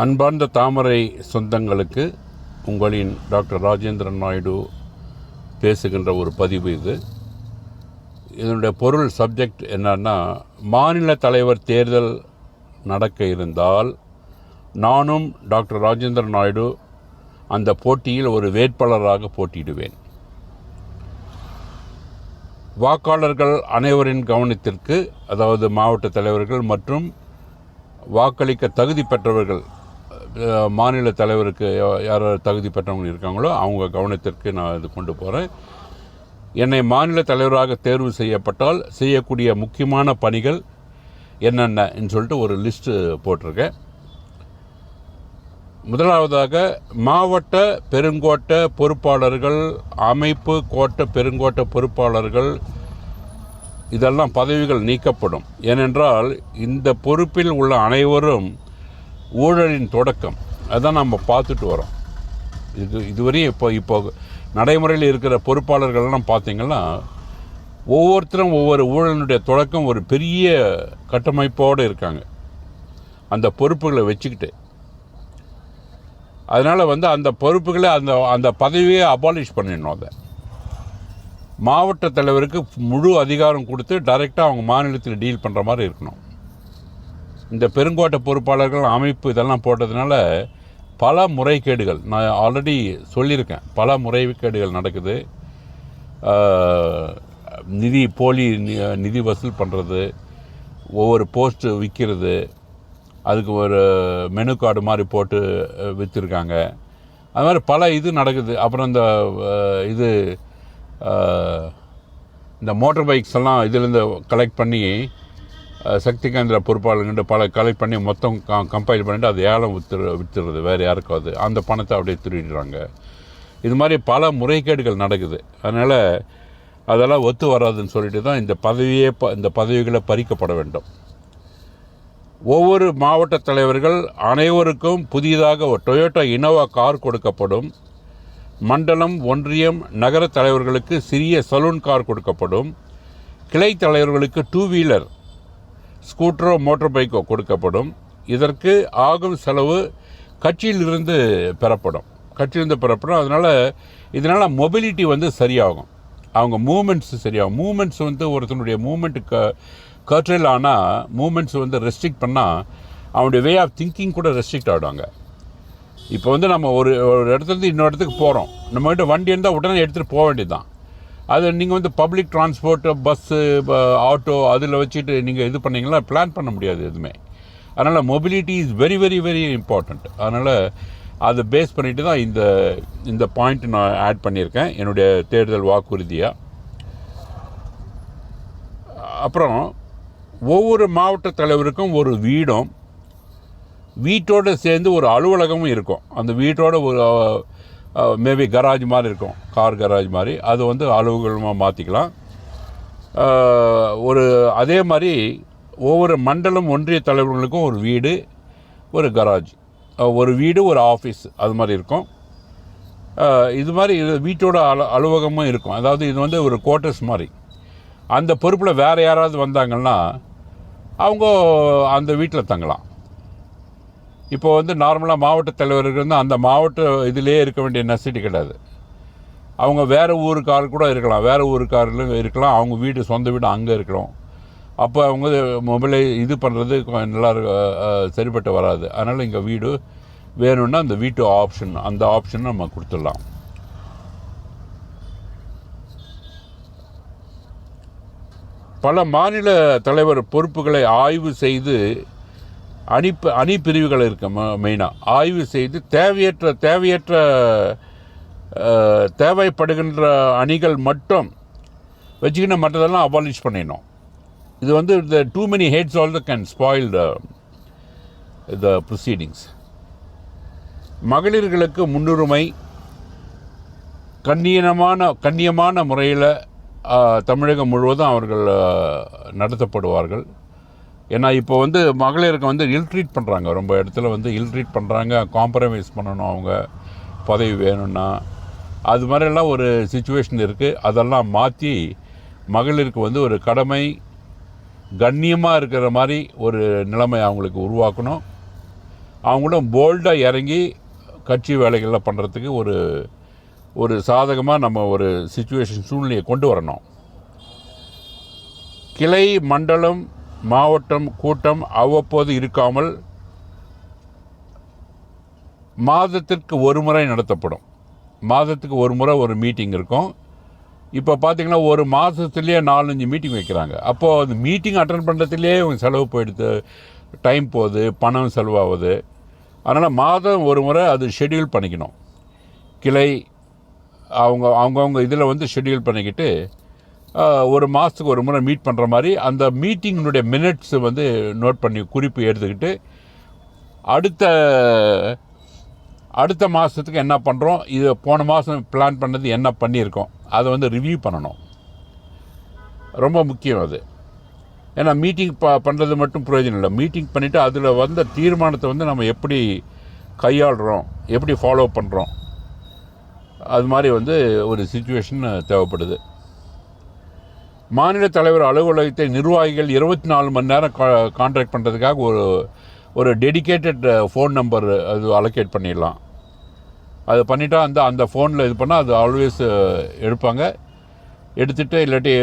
அன்பார்ந்த தாமரை சொந்தங்களுக்கு உங்களின் டாக்டர் ராஜேந்திரன் நாயுடு பேசுகின்ற ஒரு பதிவு இது. இதனுடைய பொருள் சப்ஜெக்ட் என்னன்னா மாநில தலைவர் தேர்தல் நடக்க இருந்தால் நானும் டாக்டர் ராஜேந்திரன் நாயுடு அந்த போட்டியில் ஒரு வேட்பாளராக போட்டியிடுவேன். வாக்காளர்கள் அனைவரின் கவனத்திற்கு அதாவது மாவட்ட தலைவர்கள் மற்றும் வாக்களிக்க தகுதி பெற்றவர்கள் மாநில தலைவருக்கு யா- யார் தகுதி பெற்றவங்க இருக்காங்களோ அவங்க கவனத்திற்கு நான் இது கொண்டு போகிறேன் என்னை மாநில தலைவராக தேர்வு செய்யப்பட்டால் செய்யக்கூடிய முக்கியமான பணிகள் என்னென்னன்னு சொல்லிட்டு ஒரு லிஸ்ட்டு போட்டிருக்கேன். முதலாவதாக மாவட்ட பெருங்கோட்ட பொறுப்பாளர்கள் அமைப்பு கோட்ட பெருங்கோட்ட பொறுப்பாளர்கள் இதெல்லாம் பதவிகள் நீக்கப்படும். ஏனென்றால் இந்த பொறுப்பில் உள்ள அனைவரும் ஊழலின் தொடக்கம். அதான் நம்ம பார்த்துட்டு வரோம். இது இதுவரையும் இப்போ இப்போ நடைமுறையில் இருக்கிற பொறுப்பாளர்கள்லாம் பார்த்தீங்கன்னா ஒவ்வொருத்தரும் ஒவ்வொரு ஊழலினுடைய தொடக்கம் ஒரு பெரிய கட்டமைப்போடு இருக்காங்க. அந்த பொறுப்புகளை வச்சுக்கிட்டு. அதனால் வந்து அந்த பொறுப்புகளை அந்த அந்த பதவியை அபாலிஷ் பண்ணிடணும் அதை. மாவட்ட தலைவருக்கு முழு அதிகாரம் கொடுத்து டைரெக்டாக அவங்க மாநிலத்தில் டீல் பண்ணுற மாதிரி இருக்கணும். இந்த பெருங்கோட்ட பொறுப்பாளர்கள் அமைப்பு இதெல்லாம் போட்டதுனால பல முறைகேடுகள் நான் ஆல்ரெடி சொல்லியிருக்கேன் பல முறைகேடுகள் நடக்குது. நிதி போலி நிதி வசூல் பண்ணுறது ஒவ்வொரு போஸ்ட்டு விற்கிறது அதுக்கு ஒரு மெனு கார்டு மாதிரி போட்டு விற்றுருக்காங்க அது மாதிரி பல இது நடக்குது. அப்புறம் இந்த இது இந்த மோட்டார் பைக்ஸ் எல்லாம் இதுலேருந்து கலெக்ட் பண்ணி சக்தி கேந்திர பொறுப்பாளர்கிட்ட பல கலெக்ட் பண்ணி மொத்தம் கம்பைல் பண்ணிட்டு அது ஏலம் வித்துரு வித்துறது. வேறு யாருக்காவது அந்த பணத்தை அப்படியே திருடுறாங்க இது மாதிரி பல முறைகேடுகள் நடக்குது. அதனால் அதெல்லாம் ஒத்து வராதுன்னு சொல்லிட்டு தான் இந்த பதவியே ப- இந்த பதவிகளை பறிக்கப்பட வேண்டும். ஒவ்வொரு மாவட்ட தலைவர்கள் அனைவருக்கும் புதிதாக ஒரு டொயோட்டா இனோவா கார் கொடுக்கப்படும். மண்டலம் ஒன்றியம் நகர தலைவர்களுக்கு சிறிய சலூன் கார் கொடுக்கப்படும். கிளை தலைவர்களுக்கு டூ வீலர் ஸ்கூட்டரோ மோட்டார் பைக்கோ கொடுக்கப்படும். இதற்கு ஆகும் செலவு கட்சியிலிருந்து பெறப்படும். கட்சியிலிருந்து பெறப்படும். அதனால் இதனால் மொபிலிட்டி வந்து சரியாகும். அவங்க மூமெண்ட்ஸ் சரியாகும். மூமெண்ட்ஸ் வந்து ஒருத்தனுடைய மூமெண்ட்டு க கர்ட்ரல் ஆனால் மூமெண்ட்ஸ் வந்து ரெஸ்ட்ரிக்ட் பண்ணால் அவனுடைய வே ஆஃப் திங்கிங் கூட ரெஸ்ட்ரிக்ட் ஆகிடுவாங்க இப்போ வந்து நம்ம ஒரு ஒரு இடத்துலேருந்து இன்னொரு இடத்துக்கு போகிறோம் நம்மகிட்ட வண்டி இருந்தால் உடனே எடுத்துகிட்டு போக வேண்டியது தான் அது நீங்கள் வந்து பப்ளிக் டிரான்ஸ்போர்ட்டு பஸ்ஸு ஆட்டோ அதில் வச்சுட்டு நீங்கள் இது பண்ணிங்கன்னா பிளான் பண்ண முடியாது எதுவுமே. அதனால் mobility is very very very important அதனால் அதை பேஸ் பண்ணிட்டு தான் இந்த இந்த பாயிண்ட் நான் ஆட் பண்ணியிருக்கேன். என்னுடைய தேர்தல் வாக்குறுதியாக அப்புறம் ஒவ்வொரு மாவட்ட தலைவருக்கும் ஒரு வீடும். வீட்டோடு சேர்ந்து ஒரு அலுவலகமும் இருக்கும். அந்த வீட்டோட ஒரு மேபி கராஜ் மாதிரி இருக்கும். கார் கராஜ் மாதிரி. அது வந்து அலுவலகமாக மாற்றிக்கலாம் ஒரு அதே மாதிரி ஒவ்வொரு மண்டலம் ஒன்றிய தலைவர்களுக்கும் ஒரு வீடு ஒரு கராஜ் ஒரு வீடு ஒரு ஆஃபீஸ் அது மாதிரி இருக்கும். இது மாதிரி இது வீட்டோட அலு அலுவலகமும் இருக்கும். அதாவது இது வந்து ஒரு குவார்ட்டர்ஸ் மாதிரி. அந்த பொறுப்பில் வேறு யாராவது வந்தாங்கன்னா அவங்க அந்த வீட்டில் தங்கலாம். இப்போ வந்து நார்மலாக மாவட்ட தலைவருக்கு வந்து அந்த மாவட்ட இதிலே இருக்க வேண்டிய நெசிட்டி கிடையாது. அவங்க வேறு ஊருக்கார் கூட இருக்கலாம். வேறு ஊருக்காரிலும் இருக்கலாம். அவங்க வீடு சொந்த வீடு அங்கே இருக்கிறோம். அப்போ அவங்க மொபைலை இது பண்ணுறது நல்லா சரிப்பட்டு வராது. அதனால் இங்கே வீடு வேணும்னா அந்த வீட்டு ஆப்ஷன் அந்த ஆப்ஷன் நம்ம கொடுத்துடலாம். பல மாநில தலைவர் பொறுப்புகளை ஆய்வு செய்து அணிப்பு அணி பிரிவுகள் இருக்கு மெயினாக ஆய்வு செய்து தேவையற்ற தேவையற்ற தேவைப்படுகின்ற அணிகள் மட்டும் வச்சுக்கின மற்றதெல்லாம் அபாலிஷ் பண்ணிடணும். இது வந்து இந்த too many heads also can spoil the the proceedings மகளிர்களுக்கு முன்னுரிமை கண்ணியமான கண்ணியமான முறையில் தமிழகம் முழுவதும் அவர்கள் நடத்தப்படுவார்கள். ஏன்னா இப்போ வந்து மகளிருக்கு வந்து இல்ட்ரீட் பண்ணுறாங்க ரொம்ப இடத்துல வந்து இல்ட்ரீட் பண்ணுறாங்க காம்ப்ரமைஸ் பண்ணணும் அவங்க. பதவி வேணும்னா. அது மாதிரிலாம் ஒரு சுச்சுவேஷன் இருக்குது அதெல்லாம் மாற்றி மகளிருக்கு வந்து ஒரு கடமை கண்ணியமாக இருக்கிற மாதிரி ஒரு நிலைமை அவங்களுக்கு உருவாக்கணும். அவங்களும் போல்டாக இறங்கி கட்சி வேலைகளில் பண்ணுறதுக்கு ஒரு ஒரு சாதகமாக நம்ம ஒரு சுச்சுவேஷன் சூழ்நிலையை கொண்டு வரணும். கிளை மண்டலம் மாவட்டம் கூட்டம் அவ்வப்போது இருக்காமல் மாதத்திற்கு ஒரு முறை நடத்தப்படும். மாதத்துக்கு ஒரு முறை ஒரு மீட்டிங் இருக்கும். இப்போ பார்த்திங்கன்னா ஒரு மாதத்துலேயே நாலஞ்சு மீட்டிங் வைக்கிறாங்க. அப்போது அந்த மீட்டிங் அட்டன் பண்ணுறதுலேயே இவங்க செலவு போயிடுது. டைம் போகுது பணம் செலவாகுது. அதனால் மாதம் ஒரு முறை அது ஷெட்யூல் பண்ணிக்கணும். கிளை அவங்க அவங்கவுங்க இதில் வந்து ஷெட்யூல் பண்ணிக்கிட்டு ஒரு மாதத்துக்கு ஒரு முறை மீட் பண்ணுற மாதிரி அந்த மீட்டிங்கினுடைய மினிட்ஸ் வந்து நோட் பண்ணி குறிப்பு எடுத்துக்கிட்டு அடுத்த அடுத்த மாதத்துக்கு என்ன பண்ணுறோம் இது போன மாதம் பிளான் பண்ணது என்ன பண்ணியிருக்கோம்? அதை வந்து ரிவ்யூ பண்ணணும். ரொம்ப முக்கியம் அது. ஏன்னா மீட்டிங் ப பண்ணுறது மட்டும் பிரயோஜனம் இல்லை. மீட்டிங் பண்ணிவிட்டு அதில் வந்த தீர்மானத்தை வந்து நம்ம எப்படி கையாளுறோம்? எப்படி ஃபாலோ பண்ணுறோம் அது மாதிரி வந்து ஒரு சுச்சுவேஷன் தேவைப்படுது. மாநில தலைவர் அலுவலகத்தை நிர்வாகிகள் இருபத்தி நாலு மணி நேரம் கான்டாக்ட் பண்ணுறதுக்காக ஒரு ஒரு டெடிகேட்டட் ஃபோன் நம்பர் அது அலோகேட் பண்ணிடலாம். அது பண்ணிட்டா அந்த அந்த ஃபோனில் இது பண்ணால் அது ஆல்வேஸ் எடுப்பாங்க. எடுத்துகிட்டு இல்லாட்டி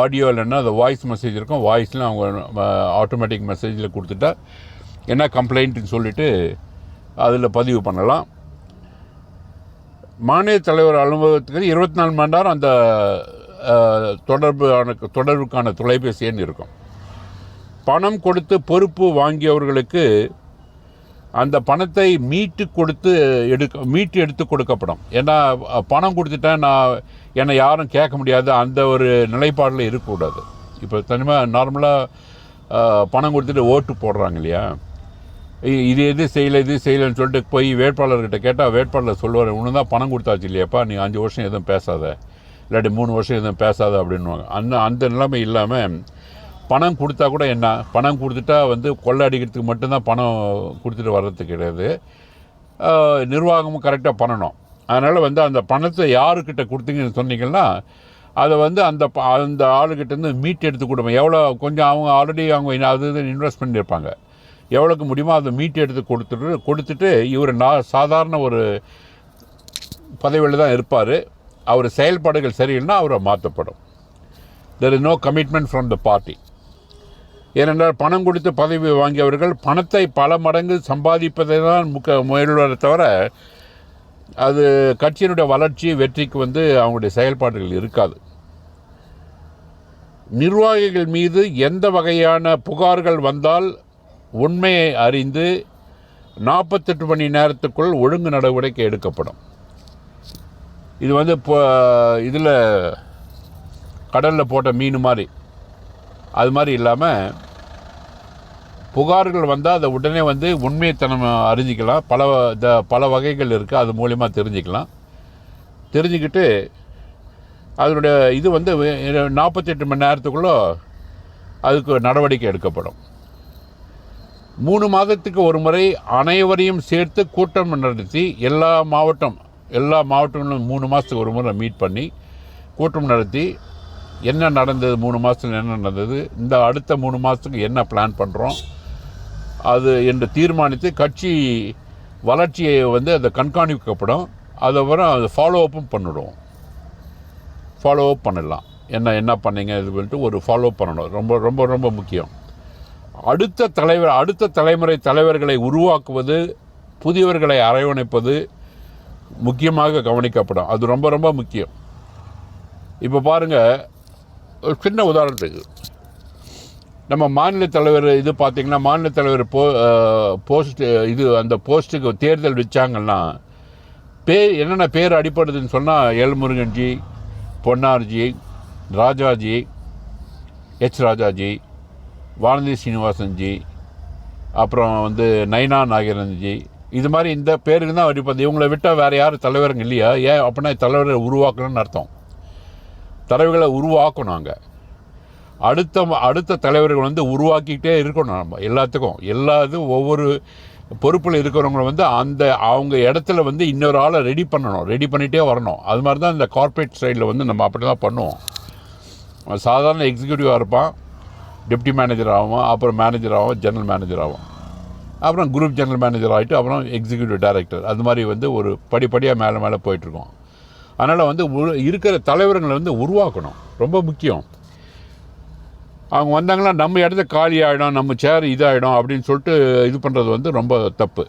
ஆடியோ இல்லைன்னா அந்த வாய்ஸ் மெசேஜ் இருக்கும். வாய்ஸ்லாம் அவங்க ஆட்டோமேட்டிக் மெசேஜில் கொடுத்துட்டா என்ன கம்ப்ளைண்ட்டுன்னு சொல்லிவிட்டு அதில் பதிவு பண்ணலாம். மாநில தலைவர் அலுவலகத்துக்கு இருபத்தி நாலு மணி நேரம் அந்த தொடர்பான தொடர்பு தொடர்புக்கான தொலைபேசி எண் இருக்கும். பணம் கொடுத்து பொறுப்பு வாங்கியவர்களுக்கு அந்த பணத்தை மீட்டு கொடுத்து எடுக்க மீட்டு எடுத்து கொடுக்கப்படும். ஏன்னா பணம் கொடுத்துட்டேன் நான் என்னை யாரும் கேட்க முடியாது. அந்த ஒரு நிலைப்பாடில் இருக்கக்கூடாது. இப்போ தனிமாக நார்மலாக பணம் கொடுத்துட்டு ஓட்டு போடுறாங்க இல்லையா? இது எது செய்யலை இது செய்யலைன்னு சொல்லிட்டு போய் வேட்பாளர்கிட்ட கேட்டால் வேட்பாளர் சொல்லுவார் ஒன்று தான் பணம் கொடுத்தாச்சு இல்லையாப்பா நீ அஞ்சு வருஷம் எதுவும் பேசாத. இல்லாட்டி மூணு வருஷம் எதுவும் பேசாத அப்படின்னுவாங்க. அந்த அந்த நிலைமை இல்லாமல் பணம் கொடுத்தா கூட என்ன? பணம் கொடுத்துட்டா வந்து கொள்ளை அடிக்கிறதுக்கு மட்டும்தான் பணம் கொடுத்துட்டு வர்றது கிடையாது. நிர்வாகமும் கரெக்டாக பண்ணணும். அதனால் வந்து அந்த பணத்தை யாருக்கிட்ட கொடுத்தீங்கன்னு சொன்னீங்கன்னா அதை வந்து அந்த ப- அந்த ஆளுகிட்டேருந்து மீட் எடுத்து கொடுப்போம் எவ்வளோ கொஞ்சம் அவங்க ஆல்ரெடி அவங்க அது இது இன்வெஸ்ட் பண்ணியிருப்பாங்க. எவ்வளோக்கு முடியுமோ அதை மீட் எடுத்து கொடுத்துட்டு கொடுத்துட்டு இவர் நான் சாதாரண ஒரு பதவியில் தான் இருப்பார். அவர் செயல்பாடுகள் சரியில்லைன்னா அவரை மாற்றப்படும் there is no commitment from the party ஏனென்றால் பணம் கொடுத்து பதவி வாங்கியவர்கள் பணத்தை பல மடங்கு சம்பாதிப்பதை தான் முக்க முயல்வதை தவிர அது கட்சியினுடைய வளர்ச்சி வெற்றிக்கு வந்து அவங்களுடைய செயல்பாடுகள் இருக்காது. நிர்வாகிகள் மீது எந்த வகையான புகார்கள் வந்தால் உண்மையை அறிந்து நாற்பத்தெட்டு மணி நேரத்துக்குள் ஒழுங்கு நடவடிக்கை எடுக்கப்படும். இது வந்து இப்போ இதில் கடலில் போட்ட மீன் மாதிரி. அது மாதிரி இல்லாமல் புகார்கள் வந்தால் அதை உடனே வந்து உண்மைத்தனம் அறிஞ்சிக்கலாம். பல இந்த பல வகைகள் இருக்குது அது மூலிமா தெரிஞ்சுக்கலாம். தெரிஞ்சுக்கிட்டு அதனுடைய இது வந்து நாற்பத்தெட்டு மணி நேரத்துக்குள்ளே அதுக்கு நடவடிக்கை எடுக்கப்படும். மூணு மாதத்துக்கு ஒரு முறை அனைவரையும் சேர்த்து கூட்டம் நடத்தி எல்லா மாவட்டம் எல்லா மாவட்டங்களும் மூணு மாதத்துக்கு ஒரு முறை மீட் பண்ணி கூட்டம் நடத்தி என்ன நடந்தது மூணு மாதத்துக்கு என்ன நடந்தது இந்த அடுத்த மூணு மாதத்துக்கு என்ன பிளான் பண்ணுறோம் அது என்று தீர்மானித்து கட்சி வளர்ச்சியை வந்து அதை கண்காணிக்கப்படும். அதை வர அதை ஃபாலோ அப்பும் பண்ணிடுவோம். ஃபாலோ அப் பண்ணிடலாம் என்ன என்ன பண்ணீங்க இது பண்ணிட்டு ஒரு ஃபாலோ பண்ணணும். ரொம்ப ரொம்ப ரொம்ப முக்கியம். அடுத்த தலைவர் அடுத்த தலைமுறை தலைவர்களை உருவாக்குவது புதியவர்களை அரவணைப்பது முக்கியமாக கவனிக்கப்படும். அது ரொம்ப ரொம்ப முக்கியம். இப்போ பாருங்கள் ஒரு சின்ன உதாரணத்துக்கு. நம்ம மாநில தலைவர் இது பார்த்திங்கன்னா மாநில தலைவர் போ போஸ்ட் இது அந்த போஸ்ட்டுக்கு தேர்தல் வச்சாங்கன்னா பேர் என்னென்ன பேர் அடிப்படுதுன்னு சொன்னால் எல்முருகன்ஜி பொன்னார்ஜி ராஜாஜி எச் ராஜாஜி வானதி சீனிவாசன்ஜி அப்புறம் வந்து நைனா நாகரன்ஜி இது மாதிரி இந்த பேருக்கு தான் அடிப்பது இவங்களை விட்டால் வேறு யாரும் தலைவருங்க இல்லையா? ஏன் அப்படின்னா தலைவரை உருவாக்கணும்னு அர்த்தம். தலைவர்களை உருவாக்கணும் அங்கே அடுத்த அடுத்த தலைவர்கள் வந்து உருவாக்கிக்கிட்டே இருக்கணும் நம்ம எல்லாத்துக்கும். எல்லா இதுவும் ஒவ்வொரு பொறுப்பில் இருக்கிறவங்க வந்து அந்த அவங்க இடத்துல வந்து இன்னொரு ஆளை ரெடி பண்ணணும். ரெடி பண்ணிகிட்டே வரணும். அது மாதிரி தான் இந்த கார்ப்பரேட் சைடில் வந்து நம்ம அப்படி தான் பண்ணுவோம். சாதாரண எக்ஸிக்யூட்டிவாக இருப்பான் டெப்டி மேனேஜர் ஆகும் அப்புறம் மேனேஜர் ஆகும் ஜெனரல் மேனேஜர் ஆகும் அப்புறம் குரூப் ஜெனரல் மேனேஜர் ஆகிட்டு அப்புறம் எக்ஸிக்யூட்டிவ் டைரக்டர் அது மாதிரி வந்து ஒரு படிப்படியாக மேலே மேலே போயிட்டுருக்கோம். அதனால் வந்து இருக்கிற தலைவர்களை வந்து உருவாக்கணும். ரொம்ப முக்கியம். அவங்க வந்தாங்கன்னா நம்ம இடத்த காலி ஆகிடும் நம்ம சேர் இதாகிடும் அப்படின்னு சொல்லிட்டு இது பண்ணுறது வந்து ரொம்ப தப்பு.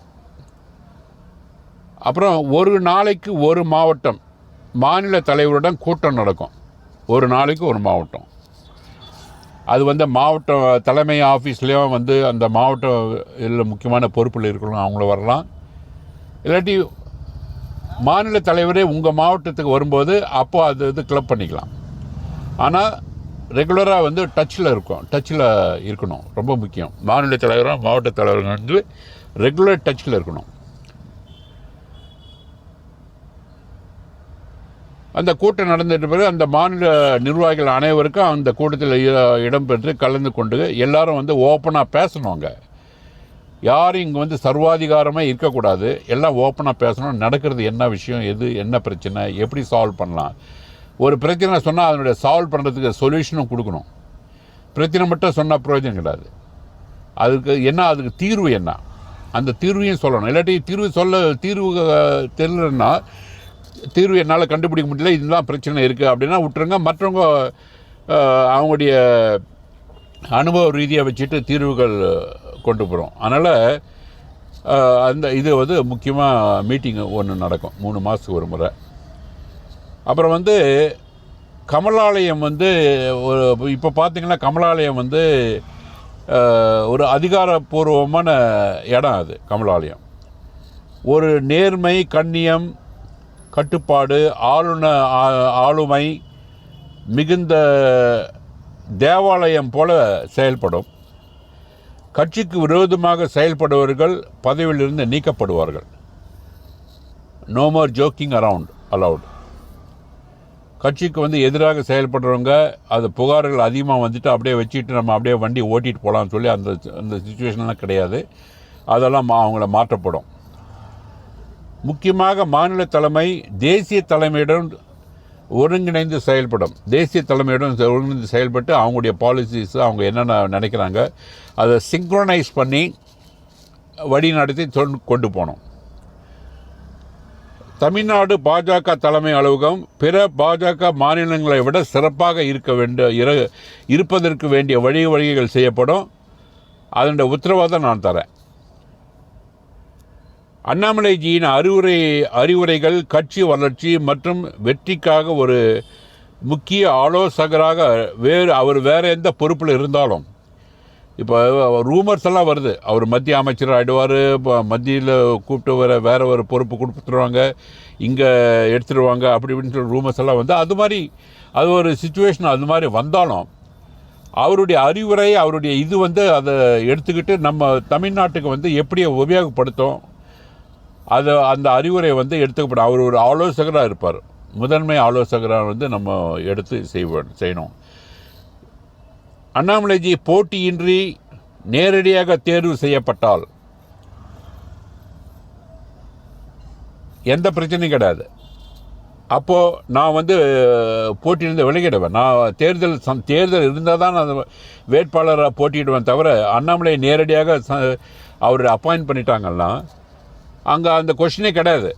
அப்புறம் ஒரு நாளைக்கு ஒரு மாவட்டம் மாநில தலைவருடன் கூட்டம் நடக்கும். ஒரு நாளைக்கு ஒரு மாவட்டம். அது வந்து மாவட்ட தலைமை ஆஃபீஸ்லேயும் வந்து அந்த மாவட்டம் இதில் முக்கியமான பொறுப்பில் இருக்கணும் அவங்கள வரலாம். இல்லாட்டி மாநில தலைவரே உங்கள் மாவட்டத்துக்கு வரும்போது அப்போது அது இது கிளப் பண்ணிக்கலாம். ஆனால் ரெகுலராக வந்து டச்சில் இருக்கும் டச்சில் இருக்கணும் ரொம்ப முக்கியம். மாநில தலைவரும் மாவட்ட தலைவரும் வந்து ரெகுலர் டச்சில் இருக்கணும். அந்த கூட்டம் நடந்துட்டு பிறகு அந்த மாநில நிர்வாகிகள் அனைவருக்கும் அந்த கூட்டத்தில் இடம்பெற்று கலந்து கொண்டு எல்லாரும் வந்து ஓப்பனாக பேசணுங்க யாரும் இங்கே வந்து சர்வாதிகாரமாக இருக்கக்கூடாது. எல்லாம் ஓப்பனாக பேசணும். நடக்கிறது என்ன விஷயம்? எது? என்ன பிரச்சனை? எப்படி சால்வ் பண்ணலாம்? ஒரு பிரச்சனை சொன்னால் அதனுடைய சால்வ் பண்ணுறதுக்கு சொல்யூஷனும் கொடுக்கணும். பிரச்சனை மட்டும் சொன்னால் பிரயோஜனம் கிடையாது. அதுக்கு என்ன? அதுக்கு தீர்வு என்ன? அந்த தீர்வையும் சொல்லணும். இல்லாட்டி தீர்வு சொல்ல தீர்வு தெரியலன்னா தீர்வு என்னால் கண்டுபிடிக்க முடியல. இதுதான் பிரச்சனை இருக்குது அப்படின்னா விட்டுருங்க. மற்றவங்க அவங்களுடைய அனுபவ ரீதியாக வச்சுட்டு தீர்வுகள் கொண்டு போகிறோம் அதனால் அந்த இது வந்து முக்கியமாக மீட்டிங் ஒன்று நடக்கும். மூணு மாதத்துக்கு ஒரு முறை. அப்புறம் வந்து கமலாலயம் வந்து ஒரு இப்போ பார்த்திங்கன்னா கமலாலயம் வந்து ஒரு அதிகாரப்பூர்வமான இடம் அது கமலாலயம். ஒரு நேர்மை கண்ணியம் கட்டுப்பாடு ஆளுன ஆ- ஆளுமை மிகுந்த தேவாலயம் போல செயல்படும். கட்சிக்கு விரோதமாக செயல்படுபவர்கள் பதவியிலிருந்து நீக்கப்படுவார்கள். No more joking around allowed கட்சிக்கு வந்து எதிராக செயல்படுறவங்க அது புகார்கள் அதிகமாக வந்துட்டு அப்படியே வச்சுட்டு நம்ம அப்படியே வண்டி ஓட்டிகிட்டு போகலாம்னு சொல்லி அந்த அந்த சுச்சுவேஷன்லாம் கிடையாது. அதெல்லாம் மா- அவங்கள மாற்றப்படும். முக்கியமாக மாநில தலைமை தேசிய தலைமையுடன் ஒருங்கிணைந்து செயல்படும். தேசிய தலைமையுடன் செ- ஒருங்கிணைந்து செயல்பட்டு அவங்களுடைய பாலிசிஸ் அவங்க என்னென்ன நினைக்கிறாங்க அதை சிங்க்ரனைஸ் பண்ணி வழிநடத்தி தொண்டு- கொண்டு போகணும். தமிழ்நாடு பாஜக தலைமை அலுவலகம் பிற பாஜக மாநிலங்களை விட சிறப்பாக இருக்க வேண்டிய இருப்பதற்கு வேண்டிய வழி வழிகள் செய்யப்படும். அதனுடைய உத்தரவாதம் நான் தரேன். அண்ணாமலைஜியின் அறிவுரை அறிவுரைகள் கட்சி வளர்ச்சி மற்றும் வெற்றிக்காக ஒரு முக்கிய ஆலோசகராக வேறு அவர் வேறு எந்த பொறுப்பில் இருந்தாலும் இப்போ ரூமர்ஸ் எல்லாம் வருது. அவர் மத்திய அமைச்சர் ஆகிடுவார் மத்தியில் கூப்பிட்டு வர வேற ஒரு பொறுப்பு கொடுத்துருவாங்க இங்கே எடுத்துருவாங்க அப்படி இப்படின்னு சொல்லி ரூமர்ஸ் எல்லாம் வந்து அது மாதிரி அது ஒரு சுச்சுவேஷன் அது மாதிரி வந்தாலும் அவருடைய அறிவுரை அவருடைய இது வந்து அதை எடுத்துக்கிட்டு நம்ம தமிழ்நாட்டுக்கு வந்து எப்படி உபயோகப்படுத்தும் அது அந்த அறிவுரை வந்து எடுத்துக்கப்படும். அவர் ஒரு ஆலோசகராக இருப்பார். முதன்மை ஆலோசகராக வந்து நம்ம எடுத்து செய்வோம் செய்யணும். அண்ணாமலைஜி போட்டியின்றி நேரடியாக தேர்வு செய்யப்பட்டால் எந்த பிரச்சனையும் கிடையாது. அப்போது நான் வந்து போட்டியிலிருந்து விலகிடுவேன். நான் தேர்தல் சம் தேர்தல் இருந்தால் தான் நான் வேட்பாளராக போட்டியிடுவேன் தவிர அண்ணாமலை நேரடியாக ச அவர் அப்பாயின்ட் பண்ணிட்டாங்கன்னா அங்கே அந்த கொஷினே கிடையாது.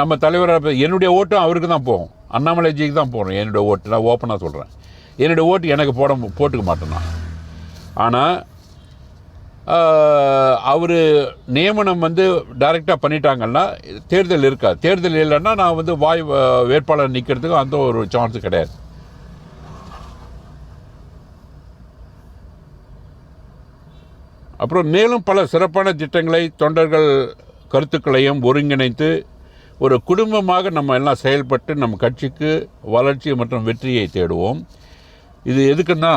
நம்ம தலைவராக என்னுடைய ஓட்டும் அவருக்கு தான் போகும். அண்ணாமலைஜிக்கு தான் போகணும் என்னுடைய ஓட்டு. நான் ஓப்பனாக சொல்கிறேன் என்னுடைய ஓட்டு எனக்கு போட போட்டுக்க மாட்டேன் நான். ஆனால் அவர் நியமனம் வந்து டைரெக்டாக பண்ணிட்டாங்கன்னா தேர்தல் இருக்காது தேர்தல் இல்லைன்னா நான் வந்து வாய் வேட்பாளர் நிற்கிறதுக்கு அந்த ஒரு சான்ஸ் கிடையாது. அப்புறம் மேலும் பல சிறப்பான திட்டங்களை தொண்டர்கள் கருத்துக்களையும் ஒருங்கிணைத்து ஒரு குடும்பமாக நம்ம எல்லாம் செயல்பட்டு நம்ம கட்சிக்கு வளர்ச்சி மற்றும் வெற்றியை தேடுவோம். இது எதுக்குன்னா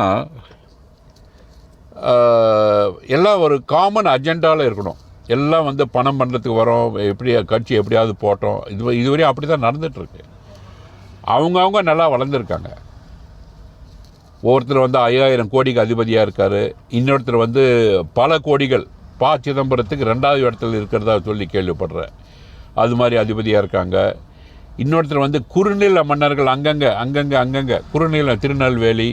எல்லாம் ஒரு காமன் அஜெண்டாவில் இருக்கணும். எல்லாம் வந்து பணம் பண்ணுறதுக்கு வரோம் எப்படி கட்சி எப்படியாவது போட்டோம். இது இதுவரையும் அப்படி தான் நடந்துகிட்ருக்கு அவங்கவுங்க நல்லா வளர்ந்துருக்காங்க. ஒவ்வொருத்தர் வந்து ஐயாயிரம் கோடிக்கு அதிபதியாக இருக்கார். இன்னொருத்தர் வந்து பல கோடிகள் ப சிதம்பரத்துக்கு ரெண்டாவது இடத்துல இருக்கிறதா சொல்லி கேள்விப்படுறேன். அது மாதிரி அதிபதியாக இருக்காங்க. இன்னொருத்தர் வந்து குறுநில மன்னர்கள் அங்கங்கே அங்கங்கே அங்கங்கே. குறுநில திருநெல்வேலி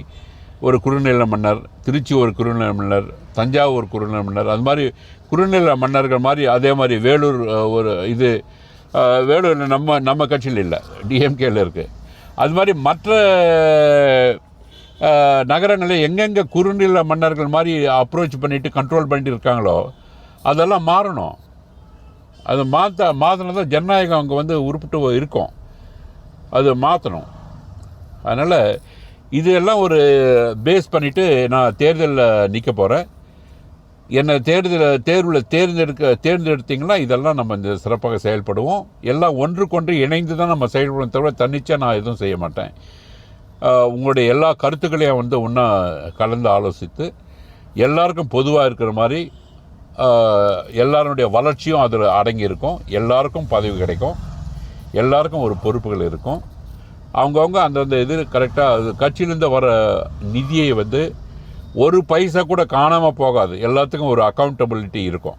ஒரு குறுநில மன்னர். திருச்சி ஒரு குறுநில மன்னர். தஞ்சாவூர் குறுநில மன்னர். அது மாதிரி குறுநில மன்னர்கள் மாதிரி அதே மாதிரி வேலூர் ஒரு இது அஹ், வேலூர் நம்ம நம்ம கட்சியில் இல்லை. டிஎம்கேல இருக்குது அது மாதிரி மற்ற நகரங்களில் எங்கெங்கே குறுநில மன்னர்கள் மாதிரி அப்ரோச் பண்ணிவிட்டு கண்ட்ரோல் பண்ணிட்டு இருக்காங்களோ அதெல்லாம் மாறணும். அது மாற்ற மாற்றினா தான் ஜனநாயகம் அங்கே வந்து உருப்பிட்டு இருக்கும். அது மாற்றணும் அதனால் இதெல்லாம் ஒரு பேஸ் பண்ணிவிட்டு நான் தேர்தலில் நிற்க போகிறேன் என்னை தேர்தல் தேர்வில் தேர்ந்தெடுக்க தேர்ந்தெடுத்திங்கன்னா இதெல்லாம் நம்ம இந்த சிறப்பாக செயல்படுவோம். எல்லாம் ஒன்றுக்கொன்று இணைந்து தான் நம்ம செயல்படும் தவிர தன்னிச்சா நான் எதுவும் செய்ய மாட்டேன். உங்களுடைய எல்லா கருத்துக்களையும் வந்து ஒன்றா கலந்து ஆலோசித்து எல்லாருக்கும் பொதுவாக இருக்கிற மாதிரி எல்லாருடைய வளர்ச்சியும் அதில் அடங்கி இருக்கும் எல்லாருக்கும் பதவி கிடைக்கும். எல்லாருக்கும் ஒரு பொறுப்புகள் இருக்கும். அவங்கவுங்க அந்தந்த இது கரெக்டாக அது கட்சியிலேருந்து வர நிதியை வந்து ஒரு பைசா கூட காணாமல் போகாது. எல்லாத்துக்கும் ஒரு அக்கௌண்டபிலிட்டி இருக்கும்.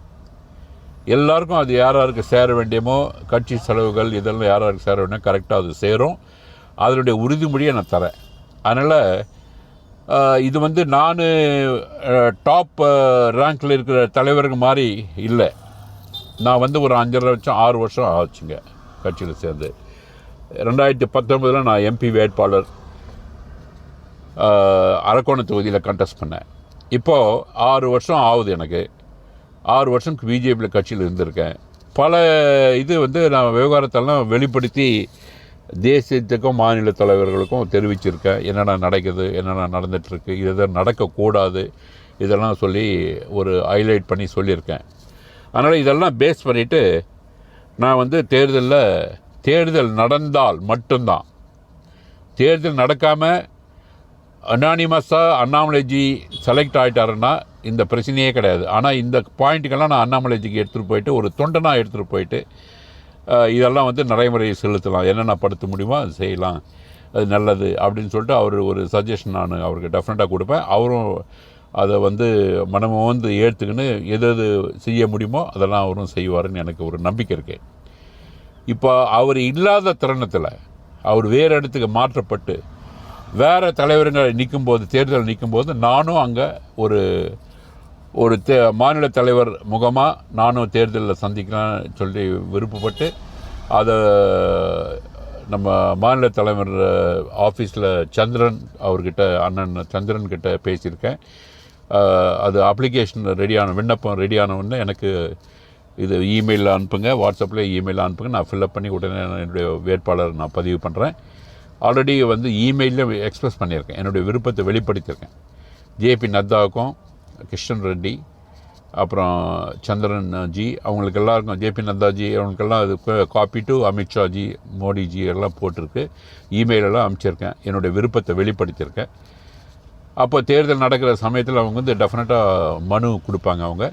எல்லாருக்கும் அது யார் யாருக்கு சேர வேண்டியமோ கட்சி செலவுகள் இதெல்லாம் யார் யாருக்கு சேர வேண்டியமோ கரெக்டாக அது சேரும். அதனுடைய உறுதிமொழியை நான் தரேன். அதனால் இது வந்து நான் டாப் ரேங்க்கில் இருக்கிற தலைவருங்க மாதிரி இல்லை. நான் வந்து ஒரு அஞ்சரை வருஷம் ஆறு வருஷம் ஆச்சுங்க கட்சியில் சேர்ந்து. ரெண்டாயிரத்தி பத்தொன்பதில் நான் எம்பி வேட்பாளர் அரக்கோண அரக்கோணம் தொகுதியில் கண்டெஸ்ட் பண்ணேன். இப்போது ஆறு வருஷம் ஆகுது எனக்கு. ஆறு வருஷம்க்கு பிஜேபியில் கட்சியில் இருந்திருக்கேன். பல இது வந்து நான் விவகாரத்தெல்லாம் வெளிப்படுத்தி தேசியத்துக்கும் மாநில தலைவர்களுக்கும் தெரிவிச்சிருக்கேன் என்னென்ன நடக்குது என்னென்ன நடந்துகிட்ருக்கு இது நடக்கக்கூடாது இதெல்லாம் சொல்லி ஒரு ஹைலைட் பண்ணி சொல்லியிருக்கேன். அதனால் இதெல்லாம் பேஸ் பண்ணிவிட்டு நான் வந்து தேர்தலில் தேர்தல் நடந்தால் மட்டும்தான். தேர்தல் நடக்காமல் அனானிமஸாக அண்ணாமலைஜி செலக்ட் ஆகிட்டாருன்னா இந்த பிரச்சனையே கிடையாது. ஆனால் இந்த பாயிண்ட்டுக்கெல்லாம் நான் அண்ணாமலைஜிக்கு எடுத்துகிட்டு போயிட்டு ஒரு தொண்டனாக எடுத்துகிட்டு போயிட்டு இதெல்லாம் வந்து நடைமுறையை செலுத்தலாம். என்னென்ன படுத்த முடியுமோ அது செய்யலாம். அது நல்லது அப்படின்னு சொல்லிட்டு அவர் ஒரு சஜஷன் நான் அவருக்கு டெஃபினட்டாக கொடுப்பேன். அவரும் அதை வந்து மனமும் வந்து ஏற்றுக்கின்னு எது எது செய்ய முடியுமோ அதெல்லாம் அவரும் செய்வாருன்னு எனக்கு ஒரு நம்பிக்கை இருக்குது இப்போ அவர் இல்லாத தருணத்தில் அவர் வேறு இடத்துக்கு மாற்றப்பட்டு வேறு தலைவருங்க நிற்கும்போது தேர்தல் நிற்கும்போது நானும் அங்கே ஒரு ஒரு தே மாநில தலைவர் முகமாக நானும் தேர்தலில் சந்திக்கலாம்னு சொல்லி விருப்பப்பட்டு அதை நம்ம மாநில தலைவர் ஆஃபீஸில் சந்திரன் அவர்கிட்ட அண்ணன் சந்திரன் கிட்ட பேசியிருக்கேன். அது அப்ளிகேஷன் ரெடியான விண்ணப்பம் ரெடியான உடனே எனக்கு இது இமெயிலில் அனுப்புங்க வாட்ஸ்அப்பில் இமெயிலில் அனுப்புங்க நான் ஃபில்அப் பண்ணி உடனே என்னுடைய வேட்பாளர் நான் பதிவு பண்ணுறேன் ஆல்ரெடி வந்து இமெயிலில் எக்ஸ்பிரஸ் பண்ணியிருக்கேன். என்னுடைய விருப்பத்தை வெளிப்படுத்தியிருக்கேன். ஜேபி நத்தாவுக்கும் கிருஷ்ணன் ரெட்டி அப்புறம் சந்திரன் ஜி அவங்களுக்கு எல்லாருக்கும் ஜேபி நந்தாஜி அவங்களுக்கெல்லாம் அது காப்பி டு அமித்ஷாஜி மோடிஜி எல்லாம் போட்டிருக்கு. இமெயிலெல்லாம் அனுப்பிச்சிருக்கேன் என்னுடைய விருப்பத்தை வெளிப்படுத்தியிருக்கேன். அப்போ தேர்தல் நடக்கிற சமயத்தில் அவங்க வந்து டெஃபினட்டாக மனு கொடுப்பாங்க அவங்க.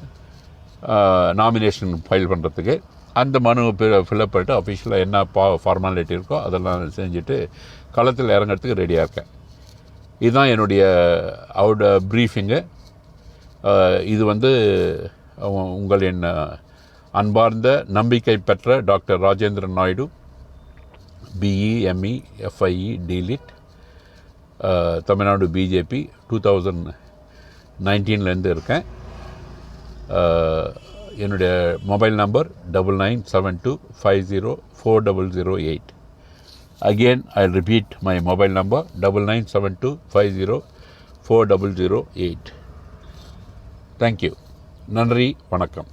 நாமினேஷன் ஃபைல் பண்ணுறதுக்கு அந்த மனு ஃபில்அப் பண்ணிட்டு அஃபிஷியலாக என்ன பா ஃபார்மாலிட்டி இருக்கோ அதெல்லாம் செஞ்சுட்டு களத்தில் இறங்குறதுக்கு ரெடியாக இருக்கேன். இதுதான் என்னுடைய அவரோட ப்ரீஃபிங்கு இது வந்து உங்களின் அன்பார்ந்த நம்பிக்கை பெற்ற doctor Rajendran Naidu BE ME FIE DLitt Tamil Nadu BJP two thousand நைன்டீன்லேருந்து இருக்கேன். என்னுடைய mobile number double nine seven two five zero four double zero eight again I repeat my mobile number double nine seven two five zero four double zero eight thank you நன்றி வணக்கம்.